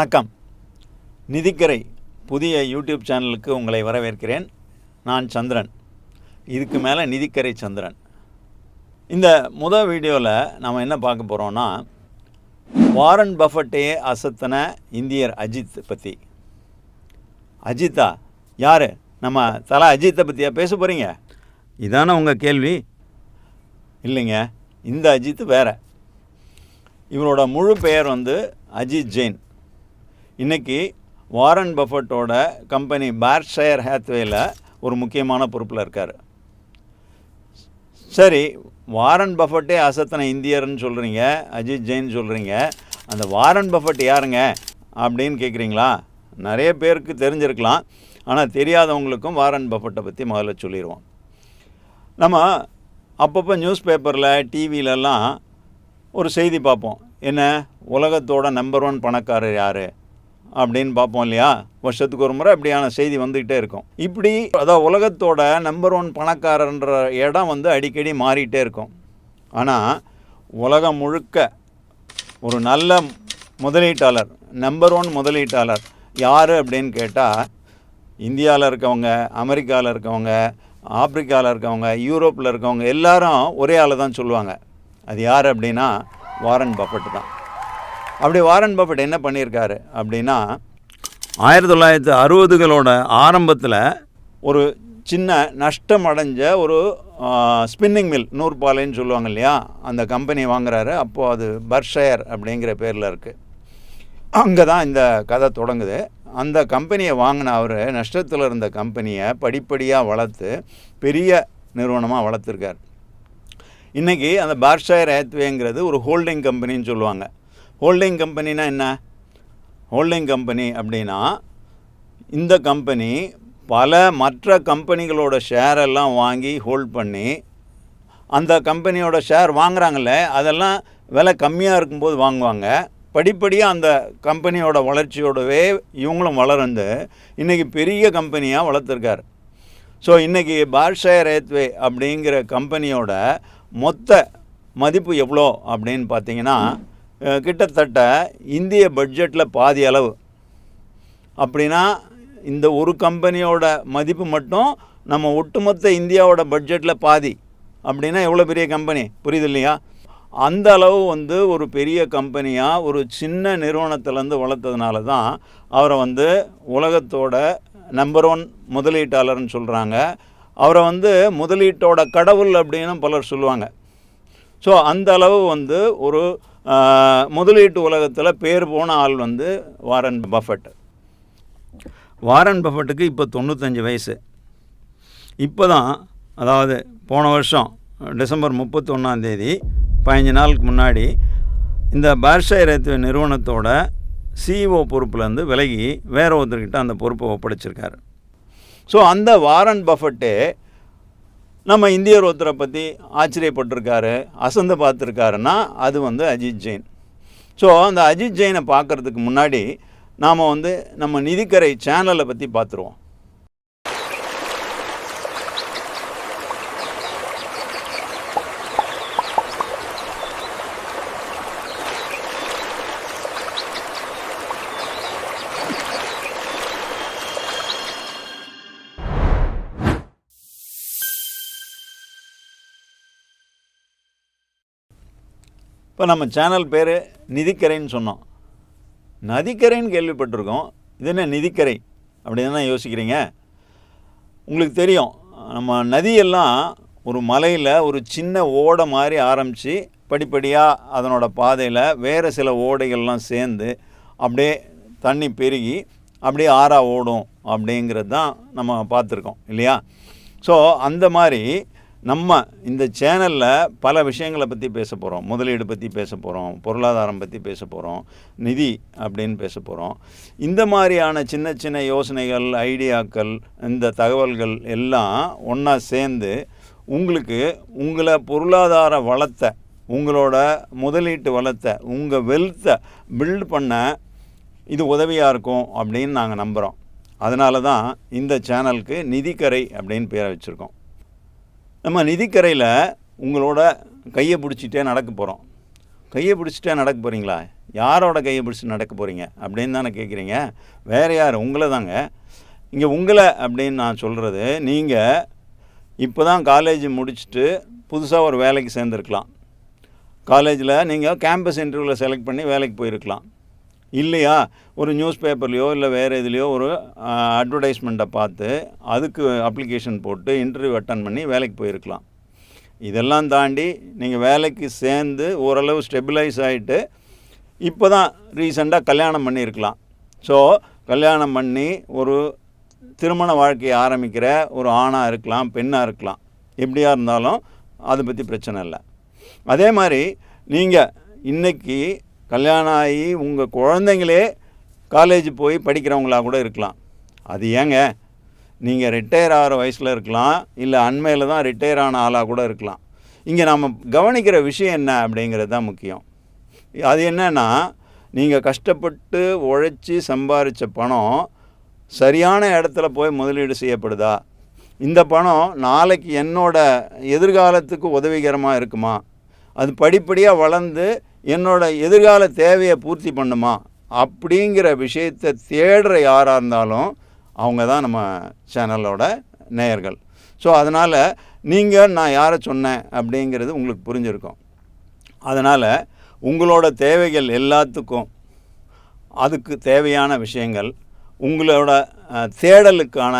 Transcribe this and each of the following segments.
வணக்கம். நிதிக்கரை புதிய யூடியூப் சேனலுக்கு உங்களை வரவேற்கிறேன். நான் சந்திரன். இதுக்கு மேலே நிதிக்கரை சந்திரன். இந்த முதல் வீடியோவில் நாம் என்ன பார்க்க போகிறோம்னா வாரன் பஃபட்டையே அசத்தன இந்தியர் அஜித் பற்றி அஜித்தா யார்? நம்ம தலை அஜித்தை பற்றியா பேச போகிறீங்க இதானே உங்கள் கேள்வி? இல்லைங்க இந்த அஜித் வேற. இவரோட முழு பெயர் வந்து அஜித் ஜெயின். இன்றைக்கி வாரன் பஃபட்டோட கம்பெனி பார்ஷயர் ஹேத்வேல ஒரு முக்கியமான பொறுப்பில் இருக்கார். சரி வாரன் பஃபட்டே அசத்தன இந்தியர்னு சொல்கிறீங்க அஜித் ஜெயின் சொல்கிறீங்க அந்த வாரன் பஃபட் யாருங்க அப்படின்னு கேட்குறீங்களா நிறைய பேருக்கு தெரிஞ்சிருக்கலாம் ஆனால் தெரியாதவங்களுக்கும் வாரன் பஃபட்டை பற்றி முதல்ல சொல்லிடுவோம் நம்ம அப்பப்போ நியூஸ் பேப்பரில் டிவியிலலாம் ஒரு செய்தி பார்ப்போம். என்ன? உலகத்தோட நம்பர் ஒன் பணக்காரர் யார்? அப்படின்னு பார்ப்போம் இல்லையா? வருஷத்துக்கு ஒரு முறை இப்படியான செய்தி வந்துக்கிட்டே இருக்கும். இப்படி அதான் உலகத்தோட நம்பர் ஒன் பணக்காரன்ற இடம் வந்து அடிக்கடி மாறிட்டே இருக்கும். ஆனால் உலகம் முழுக்க ஒரு நல்ல முதலீட்டாளர் நம்பர் ஒன் முதலீட்டாளர் யார் அப்படின்னு கேட்டால் இந்தியாவில் இருக்கவங்க அமெரிக்காவில் இருக்கவங்க ஆப்பிரிக்காவில் இருக்கவங்க யூரோப்பில் இருக்கவங்க எல்லாரும் ஒரே ஆளை தான் சொல்லுவாங்க. அது யார் அப்படின்னா வாரன் பஃபட் தான். அப்படி வாரன் பஃபட் என்ன பண்ணியிருக்காரு அப்படின்னா ஆயிரத்தி தொள்ளாயிரத்து அறுபதுகளோட ஆரம்பத்தில் ஒரு சின்ன நஷ்டம் அடைஞ்ச ஒரு ஸ்பின்னிங் மில் நூற்பாலைன்னு சொல்லுவாங்க இல்லையா? அந்த கம்பெனி வாங்குறாரு. அப்போது அது பர்ஷயர் அப்படிங்கிற பேரில் இருக்குது அங்கே தான் இந்த கதை தொடங்குது. அந்த கம்பெனியை வாங்கின அவர் நஷ்டத்தில் இருந்த கம்பெனியை படிப்படியாக வளர்த்து பெரிய நிறுவனமாக வளர்த்துருக்கார். இன்றைக்கி அந்த பார்ஷயர் ஏத்வேங்கிறது ஒரு ஹோல்டிங் கம்பெனின்னு சொல்லுவாங்க. ஹோல்டிங் கம்பெனினா என்ன? ஹோல்டிங் கம்பெனி அப்படின்னா இந்த கம்பெனி பல மற்ற கம்பெனிகளோட ஷேரெல்லாம் வாங்கி ஹோல்ட் பண்ணி அந்த கம்பெனியோட ஷேர் வாங்குறாங்கல்ல அதெல்லாம் விலை கம்மியாக இருக்கும்போது வாங்குவாங்க. படிப்படியாக அந்த கம்பெனியோட வளர்ச்சியோடவே இவங்களும் வளர்ந்து இன்றைக்கி பெரிய கம்பெனியாக வளர்த்துருக்காரு. ஸோ இன்றைக்கி பாட்ஷா ரேத்வே அப்படிங்கிற கம்பெனியோட மொத்த மதிப்பு எவ்வளோ அப்படின்னு பார்த்தீங்கன்னா கிட்டத்தட்ட இந்திய பட்ஜெட்டில் பாதி அளவு. அப்படின்னா இந்த ஒரு கம்பெனியோட மதிப்பு மட்டும் நம்ம ஒட்டுமொத்த இந்தியாவோட பட்ஜெட்டில் பாதி. அப்படின்னா எவ்வளோ பெரிய கம்பெனி? புரியுது இல்லையா? அந்த அளவு வந்து ஒரு பெரிய கம்பெனியாக ஒரு சின்ன நிறுவனத்திலேருந்து வளர்த்ததுனால தான் அவரை வந்து உலகத்தோட நம்பர் ஒன் முதலீட்டாளர்னு சொல்கிறாங்க அவரை வந்து முதலீட்டோட கடவுள் அப்படின்னு பலர் சொல்லுவாங்க. ஸோ அந்த அளவு வந்து ஒரு முதலீட்டு உலகத்தில் பேர் போன ஆள் வந்து வாரன் பஃபட். வாரன் பஃபட்டுக்கு இப்போ தொண்ணூத்தஞ்சு வயசு. இப்போ தான் அதாவது போன வருஷம் டிசம்பர் முப்பத்தொன்னாந்தேதி பதினஞ்சு நாளுக்கு முன்னாடி இந்த பார்ஷயர் ஏத்துவ நிறுவனத்தோட சிஇஓ பொறுப்புலேருந்து விலகி வேற ஒருத்தர்கிட்ட அந்த பொறுப்பை ஒப்படைச்சிருக்காரு. ஸோ அந்த வாரன் பஃபட்டு நம்ம இந்தியர் ஒருத்தரை பற்றி ஆச்சரியப்பட்டிருக்காரு அசந்து பார்த்துருக்காருன்னா அது வந்து அஜித் ஜெயின். ஸோ அந்த அஜித் ஜெயினை பார்க்குறதுக்கு முன்னாடி நாம் வந்து நம்ம நிதிக்கரை சேனலை பற்றி பார்த்துருவோம். இப்போ நம்ம சேனல் பேர் நிதிக்கரைன்னு சொன்னோம். நதிக்கரைன்னு கேள்விப்பட்டிருக்கோம். இது என்ன நிதிக்கரை அப்படின்னு தான் யோசிக்கிறீங்க? உங்களுக்கு தெரியும் நம்ம நதியெல்லாம் ஒரு மலையில் ஒரு சின்ன ஓடை மாதிரி ஆரம்பித்து படிப்படியாக அதனோட பாதையில் வேறு சில ஓடைகள்லாம் சேர்ந்து அப்படியே தண்ணி பெருகி அப்படியே ஆறா ஓடும் அப்படிங்கிறது தான் நம்ம பார்த்துருக்கோம் இல்லையா? ஸோ அந்த மாதிரி நம்ம இந்த சேனலில் பல விஷயங்களை பற்றி பேச போகிறோம் முதலீடு பற்றி பேச போகிறோம் பொருளாதாரம் பற்றி பேச போகிறோம் நிதி அப்படின்னு பேச போகிறோம் இந்த மாதிரியான சின்ன சின்ன யோசனைகள் ஐடியாக்கள் இந்த தகவல்கள் எல்லாம் ஒன்றா சேர்ந்து உங்களுக்கு உங்களை பொருளாதார வளத்தை உங்களோட முதலீட்டு வளத்தை உங்கள் வெல்த்தை பில்ட் பண்ண இது உதவியாக இருக்கும் அப்படின்னு நாங்கள் நம்புகிறோம் அதனால தான் இந்த சேனலுக்கு நிதிக்கரை அப்படின்னு பேரை வச்சுருக்கோம். நம்ம நிதிக்கரையில் உங்களோட கையை பிடிச்சிட்டே நடக்க போகிறோம் கையை பிடிச்சிட்டே நடக்க போகிறீங்களா யாரோட கையை பிடிச்சி நடக்க போகிறீங்க அப்படின்னு தானே கேட்குறீங்க வேறு யார்? உங்களை தாங்க. இங்கே உங்களை அப்படின்னு நான் சொல்கிறது நீங்கள் இப்போ தான் காலேஜ் முடிச்சுட்டு புதுசாக ஒரு வேலைக்கு சேர்ந்துருக்கலாம். காலேஜில் நீங்கள் கேம்பஸ் இன்டர்வியூவில் செலக்ட் பண்ணி வேலைக்கு போயிருக்கலாம். இல்லையா? ஒரு நியூஸ் பேப்பர்லேயோ இல்லை வேறு எதுலேயோ ஒரு அட்வர்டைஸ்மெண்ட்டை பார்த்து அதுக்கு அப்ளிகேஷன் போட்டு இன்டர்வியூ அட்டன் பண்ணி வேலைக்கு போயிருக்கலாம். இதெல்லாம் தாண்டி நீங்கள் வேலைக்கு சேர்ந்து ஓரளவு ஸ்டெபிலைஸ் ஆகிட்டு இப்போ தான் ரீசெண்டாக கல்யாணம் பண்ணியிருக்கலாம். ஸோ கல்யாணம் பண்ணி ஒரு திருமண வாழ்க்கையை ஆரம்பிக்கிற ஒரு ஆணாக இருக்கலாம் பெண்ணாக இருக்கலாம். எப்படியா இருந்தாலும் அதை பற்றி பிரச்சனை இல்லை. அதே மாதிரி நீங்கள் இன்றைக்கி கல்யாணம் ஆகி உங்கள் குழந்தைங்களே காலேஜ் போய் படிக்கிறவங்களா கூட இருக்கலாம். அது ஏங்க? நீங்கள் ரிட்டையர் ஆகிற வயசில் இருக்கலாம் இல்லை அண்மையில் தான் ரிட்டையர் ஆன ஆளாக கூட இருக்கலாம். இங்கே நம்ம கவனிக்கிற விஷயம் என்ன அப்படிங்கிறது தான் முக்கியம். அது என்னன்னா நீங்கள் கஷ்டப்பட்டு உழைச்சி சம்பாரித்த பணம் சரியான இடத்துல போய் முதலீடு செய்யப்படுதா? இந்த பணம் நாளைக்கு என்னோட எதிர்காலத்துக்கு உதவிகரமாக இருக்குமா? அது படிப்படியாக வளர்ந்து என்னோட எதிர்கால தேவையை பூர்த்தி பண்ணுமா அப்படிங்கிற விஷயத்தை தேடுற யாராக இருந்தாலும் அவங்க தான் நம்ம சேனலோட நேயர்கள். ஸோ அதனால் நீங்கள் நான் யாரை சொன்னேன் அப்படிங்கிறது உங்களுக்கு புரிஞ்சிருக்கும். அதனால் உங்களோட தேவைகள் எல்லாத்துக்கும் அதுக்கு தேவையான விஷயங்கள் உங்களோட தேடலுக்கான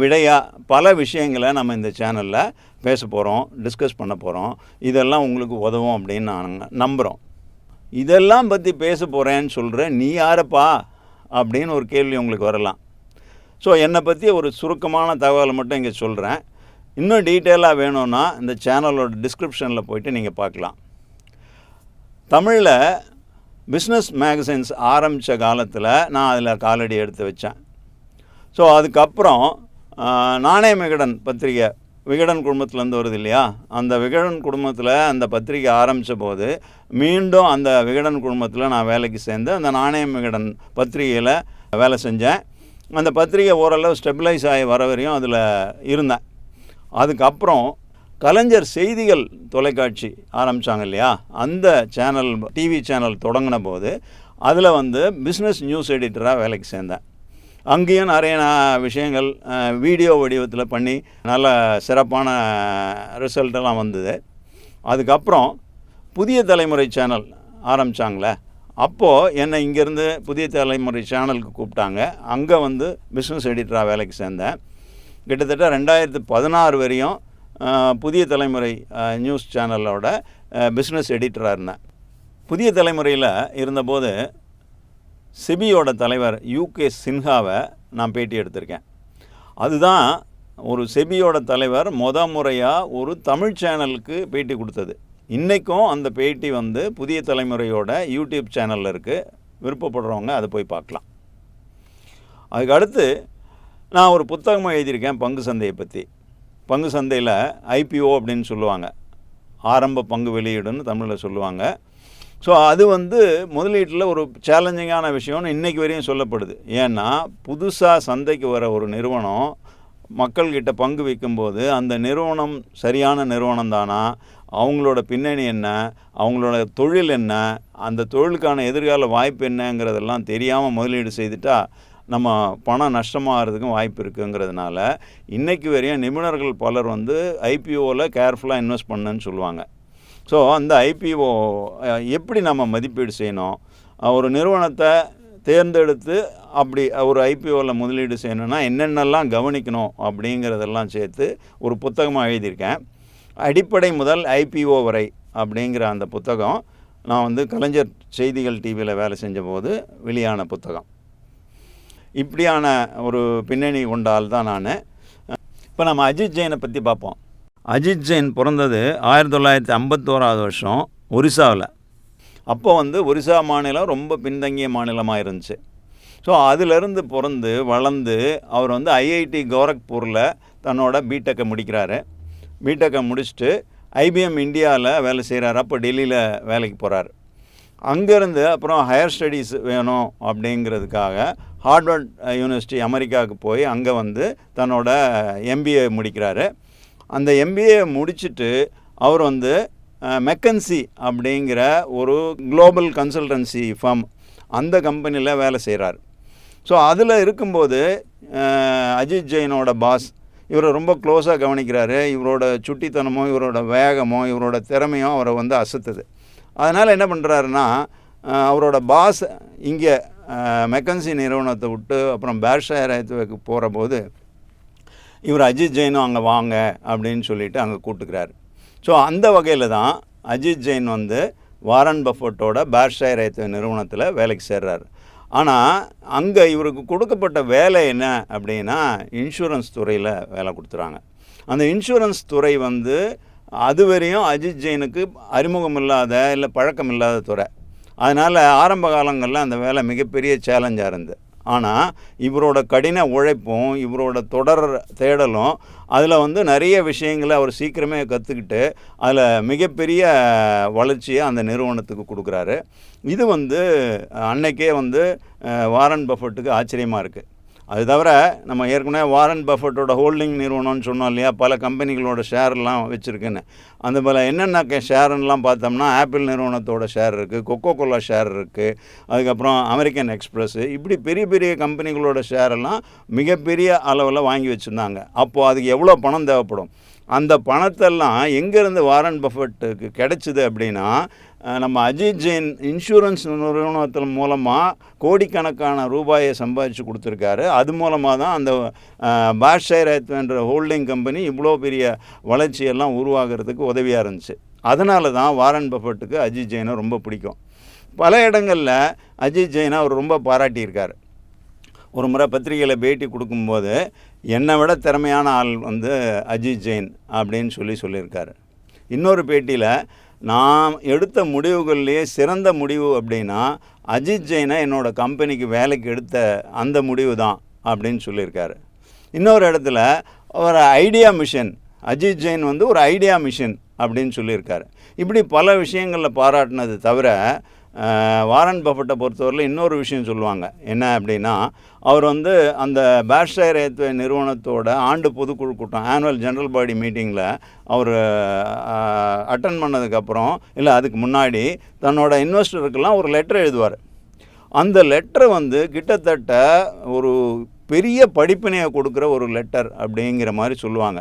விடையாக பல விஷயங்களை நம்ம இந்த சேனலில் பேச போகிறோம் டிஸ்கஸ் பண்ண போகிறோம் இதெல்லாம் உங்களுக்கு உதவும் அப்படின்னு நாங்கள் நம்புகிறோம் இதெல்லாம் பற்றி பேச போகிறேன்னு சொல்கிற நீ யாரப்பா? அப்படின்னு ஒரு கேள்வி உங்களுக்கு வரலாம். ஸோ என்னை பற்றி ஒரு சுருக்கமான தகவலை மட்டும் இங்கே சொல்கிறேன் இன்னும் டீட்டெயிலாக வேணும்னா இந்த சேனலோட டிஸ்கிரிப்ஷனில் போயிட்டு நீங்கள் பார்க்கலாம். தமிழில் பிஸ்னஸ் மேகசின்ஸ் ஆரம்பித்த காலத்தில் நான் அதில் காலடி எடுத்து வச்சேன். ஸோ அதுக்கப்புறம் நாணய விகடன் பத்திரிகை விகடன் குடும்பத்துலேருந்து வருது இல்லையா? அந்த விகடன் குடும்பத்தில் அந்த பத்திரிக்கை ஆரம்பித்த போது மீண்டும் அந்த விகடன் குடும்பத்தில் நான் வேலைக்கு சேர்ந்து அந்த நாணயம் விகடன் பத்திரிகையில் வேலை செஞ்சேன். அந்த பத்திரிகை ஓரளவு ஸ்டெபிலைஸ் ஆகி வர வரையும் அதில் இருந்தேன். அதுக்கப்புறம் கலைஞர் செய்திகள் தொலைக்காட்சி ஆரம்பித்தாங்க இல்லையா? அந்த சேனல் டிவி சேனல் தொடங்கின போது அதில் வந்து பிஸ்னஸ் நியூஸ் எடிட்டராக வேலைக்கு சேர்ந்தேன். அங்கேயும் நிறைய விஷயங்கள் வீடியோ வடிவத்தில் பண்ணி நல்ல சிறப்பான ரிசல்ட்டெல்லாம் வந்தது. அதுக்கப்புறம் புதிய தலைமுறை சேனல் ஆரம்பித்தாங்களே அப்போது என்னை இங்கேருந்து புதிய தலைமுறை சேனலுக்கு கூப்பிட்டாங்க. அங்கே வந்து பிஸ்னஸ் எடிட்டராக வேலைக்கு சேர்ந்தேன். கிட்டத்தட்ட ரெண்டாயிரத்து பதினாறு வரையும் புதிய தலைமுறை நியூஸ் சேனலோட பிஸ்னஸ் எடிட்டராக இருந்தேன். புதிய தலைமுறையில் இருந்தபோது செபியோட தலைவர் யூகே சின்ஹாவை நான் பேட்டி எடுத்திருக்கேன். அதுதான் ஒரு செபியோட தலைவர் மொத முறையாக ஒரு தமிழ் சேனலுக்கு பேட்டி கொடுத்தது. இன்றைக்கும் அந்த பேட்டி வந்து புதிய தலைமுறையோட யூடியூப் சேனலில் இருக்குது விருப்பப்படுறவங்க அதை போய் பார்க்கலாம். அதுக்கு அடுத்து நான் ஒரு புத்தகமாக எழுதியிருக்கேன் பங்கு சந்தையை பற்றி பங்கு சந்தையில் ஐபிஓ அப்படின்னு சொல்லுவாங்க. ஆரம்ப பங்கு வெளியீடுன்னு தமிழில் சொல்லுவாங்க. ஸோ அது வந்து முதலீட்டில் ஒரு சேலஞ்சிங்கான விஷயம்னு இன்றைக்கி வரையும் சொல்லப்படுது. ஏன்னா புதுசாக சந்தைக்கு வர ஒரு நிறுவனம் மக்கள்கிட்ட பங்கு விற்கும்போது அந்த நிறுவனம் சரியான நிறுவனம் தானா? அவங்களோட பின்னணி என்ன? அவங்களோட தொழில் என்ன? அந்த தொழிலுக்கான எதிர்கால வாய்ப்பு என்னங்கிறதெல்லாம் தெரியாமல் முதலீடு செய்துட்டா நம்ம பணம் நஷ்டமாகிறதுக்கும் வாய்ப்பு இருக்குங்கிறதுனால இன்றைக்கு வரையும் நிபுணர்கள் பலர் வந்து ஐபிஓவில் கேர்ஃபுல்லாக இன்வெஸ்ட் பண்ணுன்னு சொல்லுவாங்க. ஸோ அந்த ஐபிஓ எப்படி நம்ம மதிப்பீடு செய்யணும்? ஒரு நிறுவனத்தை தேர்ந்தெடுத்து அப்படி ஒரு ஐபிஓவில் முதலீடு செய்யணும்னா என்னென்னலாம் கவனிக்கணும் அப்படிங்கிறதெல்லாம் சேர்த்து ஒரு புத்தகமாக எழுதியிருக்கேன். அடிப்படை முதல் ஐபிஓ வரை அப்படிங்கிற அந்த புத்தகம் நான் வந்து கலைஞர் செய்திகள் டிவியில் வேலை செஞ்சபோது வெளியான புத்தகம். இப்படியான ஒரு பின்னணி கொண்டால் தான் நான். இப்போ நம்ம அஜித் ஜெயினை பற்றி பார்ப்போம். அஜித் ஜெயின் பிறந்தது ஆயிரத்தி தொள்ளாயிரத்தி ஐம்பத்தோராவது வருஷம் ஒரிசாவில். அப்போ வந்து ஒரிசா மாநிலம் ரொம்ப பின்தங்கிய மாநிலமாக இருந்துச்சு. ஸோ அதிலிருந்து பிறந்து வளர்ந்து அவர் வந்து ஐஐடி கோரக்பூரில் தன்னோட பிடெக்கை முடிக்கிறாரு. பிடெக்கை முடிச்சுட்டு ஐபிஎம் இந்தியாவில் வேலை செய்கிறாரு அப்போ டெல்லியில் வேலைக்கு போகிறார் அங்கேருந்து அப்புறம் ஹையர் ஸ்டடீஸ் வேணும் அப்படிங்கிறதுக்காக ஹார்வர்ட் யூனிவர்சிட்டி அமெரிக்காவுக்கு போய் அங்கே வந்து தன்னோட எம்பிஏ முடிக்கிறாரு. அந்த எம்பிஏ முடிச்சுட்டு அவர் வந்து மெக்கன்சி அப்படிங்கிற ஒரு குளோபல் கன்சல்டன்சி ஃபார்ம் அந்த கம்பெனியில் வேலை செய்கிறார் ஸோ அதில் இருக்கும்போது அஜித் ஜெயினோட பாஸ் இவரை ரொம்ப க்ளோஸாக கவனிக்கிறாரு. இவரோட சுட்டித்தனமோ இவரோட வேகமோ இவரோட திறமையோ அவரை வந்து அசத்துது. அதனால் என்ன பண்ணுறாருன்னா அவரோட பாஸ் இங்கே மெக்கன்சி நிறுவனத்தை விட்டு அப்புறம் பேர்ஷாயரத்துக்கு போகிற போது இவர் அஜித் ஜெயினும் அங்கே வாங்க அப்படின்னு சொல்லிட்டு அங்கே கூட்டுக்கிறார். ஸோ அந்த வகையில் தான் அஜித் ஜெயின் வந்து வாரன் பஃபட்டோட பேர்ஷாயர் ரேத்து நிறுவனத்தில் வேலைக்கு சேர்றாரு. ஆனால் அங்கே இவருக்கு கொடுக்கப்பட்ட வேலை என்ன அப்படின்னா இன்சூரன்ஸ் துறையில் வேலை கொடுத்துறாங்க. அந்த இன்சூரன்ஸ் துறை வந்து அதுவரையும் அஜித் ஜெயினுக்கு அறிமுகம் இல்லாத இல்லை பழக்கம் இல்லாத துறை. அதனால் ஆரம்ப காலங்களில் அந்த வேலை மிகப்பெரிய சேலஞ்சாக இருந்தது. ஆனால் இவரோட கடின உழைப்பும் இவரோட தொடர் தேடலும் அதில் வந்து நிறைய விஷயங்களை அவர் சீக்கிரமே கற்றுக்கிட்டு அதில் மிகப்பெரிய வளர்ச்சியை அந்த நிறுவனத்துக்கு கொடுக்குறாரு. இது வந்து அன்னைக்கே வந்து வாரன் பஃபட்டுக்கு ஆச்சரியமாக இருக்குது அது தவிர நம்ம ஏற்கனவே வாரன் பஃபட்டோட ஹோல்டிங் நிறுவனம்னு சொன்னோம் இல்லையா? பல கம்பெனிகளோட ஷேர்லாம் வச்சுருக்குன்னு. அந்த போல் என்னென்ன ஷேருன்னெலாம் பார்த்தோம்னா ஆப்பிள் நிறுவனத்தோட ஷேர் இருக்குது கொக்கோ கோலா ஷேர் இருக்குது அதுக்கப்புறம் அமெரிக்கன் எக்ஸ்பிரஸ் இப்படி பெரிய பெரிய கம்பெனிகளோட ஷேரெல்லாம் மிகப்பெரிய அளவில் வாங்கி வச்சுருந்தாங்க. அப்போது அதுக்கு எவ்வளோ பணம் தேவைப்படும்? அந்த பணத்தெல்லாம் எங்கேருந்து வாரன் பஃபட்டுக்கு கிடைச்சிது அப்படின்னா நம்ம அஜித் ஜெயின் இன்சூரன்ஸ் நிறுவனத்தின் மூலமாக கோடிக்கணக்கான ரூபாயை சம்பாதிச்சு கொடுத்துருக்காரு. அது மூலமாக தான் அந்த பாஷை என்ற ஹோல்டிங் கம்பெனி இவ்வளோ பெரிய வளர்ச்சியெல்லாம் உருவாகிறதுக்கு உதவியாக இருந்துச்சு. அதனால தான் வாரன் பஃபட்டுக்கு அஜித் ஜெயினை ரொம்ப பிடிக்கும். பல இடங்களில் அஜித் ஜெயினை அவர் ரொம்ப பாராட்டியிருக்கார். ஒரு முறை பத்திரிகையில் பேட்டி கொடுக்கும்போது என்னை விட திறமையான ஆள் வந்து அஜித் ஜெயின் அப்படின்னு சொல்லி சொல்லியிருக்காரு. இன்னொரு பேட்டியில் நான் எடுத்த முடிவுகள்லேயே சிறந்த முடிவு அப்படின்னா அஜித் ஜெயினை என்னோடய கம்பெனிக்கு வேலைக்கு எடுத்த அந்த முடிவு தான் அப்படின்னு சொல்லியிருக்காரு. இன்னொரு இடத்துல ஒரு ஐடியா மிஷன் அஜித் ஜெயின் வந்து ஒரு ஐடியா மிஷன் அப்படின்னு சொல்லியிருக்காரு. இப்படி பல விஷயங்களில் பாராட்டினது தவிர வாரன் பஃபட்டை பொறுத்தவரையில் இன்னொரு விஷயம் சொல்லுவாங்க. என்ன அப்படின்னா அவர் வந்து அந்த பேர்ஷயர் ஏத்வே நிறுவனத்தோட ஆண்டு பொதுக்குழு கூட்டம் ஆனுவல் ஜென்ரல் பாடி மீட்டிங்கில் அவர் அட்டன் பண்ணதுக்கப்புறம் இல்லை அதுக்கு முன்னாடி தன்னோட இன்வெஸ்டருக்கெல்லாம் ஒரு லெட்டர் எழுதுவார். அந்த லெட்டர் வந்து கிட்டத்தட்ட ஒரு பெரிய படிப்பினையை கொடுக்குற ஒரு லெட்டர் அப்படிங்கிற மாதிரி சொல்லுவாங்க.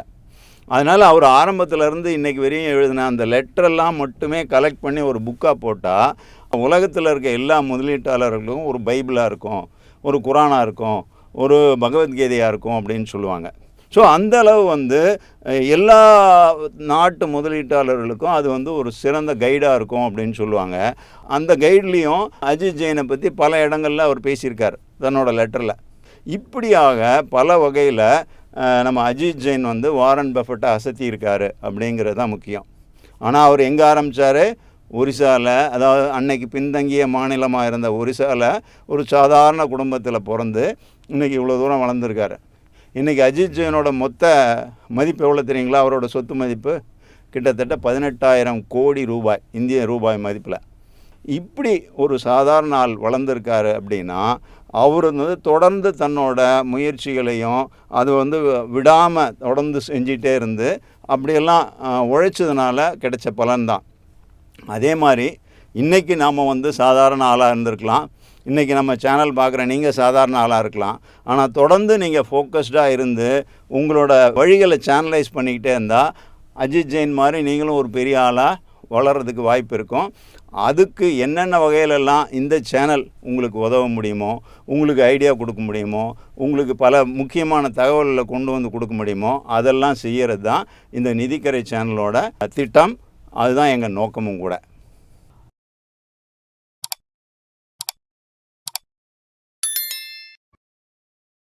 அதனால் அவர் ஆரம்பத்துல இருந்து இன்றைக்கி வரையும் எழுதின அந்த லெட்டரெல்லாம் மட்டுமே கலெக்ட் பண்ணி ஒரு புக்காக போட்டால் உலகத்தில் இருக்க எல்லா முதலீட்டாளர்களுக்கும் ஒரு பைபிளாக இருக்கும் ஒரு குரானாக இருக்கும் ஒரு பகவத்கீதையாக இருக்கும் அப்படின்னு சொல்லுவாங்க. ஸோ அந்த அளவு வந்து எல்லா நாட்டு முதலீட்டாளர்களுக்கும் அது வந்து ஒரு சிறந்த கைடாக இருக்கும் அப்படின்னு சொல்லுவாங்க. அந்த கைட்லேயும் அஜித் ஜெயினை பற்றி பல இடங்களில் அவர் பேசியிருக்கார் தன்னோட லெட்டரில் இப்படியாக பல வகையில் நம்ம அஜித் ஜெயின் வந்து வாரன் பஃபட்டை அசத்தியிருக்காரு அப்படிங்கிறது தான் முக்கியம். ஆனால் அவர் எங்கே ஆரம்பித்தார் ஒரிசாவில் அதாவது அன்னைக்கு பின்தங்கிய மாநிலமாக இருந்த ஒரிசாவில் ஒரு சாதாரண குடும்பத்தில் பிறந்து இன்றைக்கி இவ்வளோ தூரம் வளர்ந்துருக்காரு. இன்றைக்கி அஜித் ஜெயினோட மொத்த மதிப்பு எவ்வளோ தெரியுங்களா? அவரோட சொத்து மதிப்பு கிட்டத்தட்ட பதினெட்டாயிரம் கோடி ரூபாய் இந்திய ரூபாய் மதிப்பில். இப்படி ஒரு சாதாரண ஆள் வளர்ந்துருக்காரு அப்படின்னா அவர் வந்து தொடர்ந்து தன்னோட முயற்சிகளையும் அது வந்து விடாமல் தொடர்ந்து செஞ்சிட்டே இருந்து அப்படியெல்லாம் உழைச்சதுனால கிடைச்ச பலன்தான் அதே மாதிரி இன்றைக்கி நாம் வந்து சாதாரண ஆளாக இருந்திருக்கலாம். இன்றைக்கி நம்ம சேனல் பார்க்குற நீங்கள் சாதாரண ஆளாக இருக்கலாம். ஆனால் தொடர்ந்து நீங்கள் ஃபோக்கஸ்டாக இருந்து உங்களோட வழிகளை சேனலைஸ் பண்ணிக்கிட்டே இருந்தால் அஜித் ஜெயின் மாதிரி நீங்களும் ஒரு பெரிய ஆளாக வளர்கிறதுக்கு வாய்ப்பு இருக்கும். அதுக்கு என்னென்ன வகையிலெல்லாம் இந்த சேனல் உங்களுக்கு உதவ முடியுமோ உங்களுக்கு ஐடியா கொடுக்க முடியுமோ உங்களுக்கு பல முக்கியமான தகவல்களை கொண்டு வந்து கொடுக்க முடியுமோ அதெல்லாம் செய்கிறது தான் இந்த நிதிக்கரை சேனலோட திட்டம். அதுதான் எங்கள் நோக்கமும் கூட.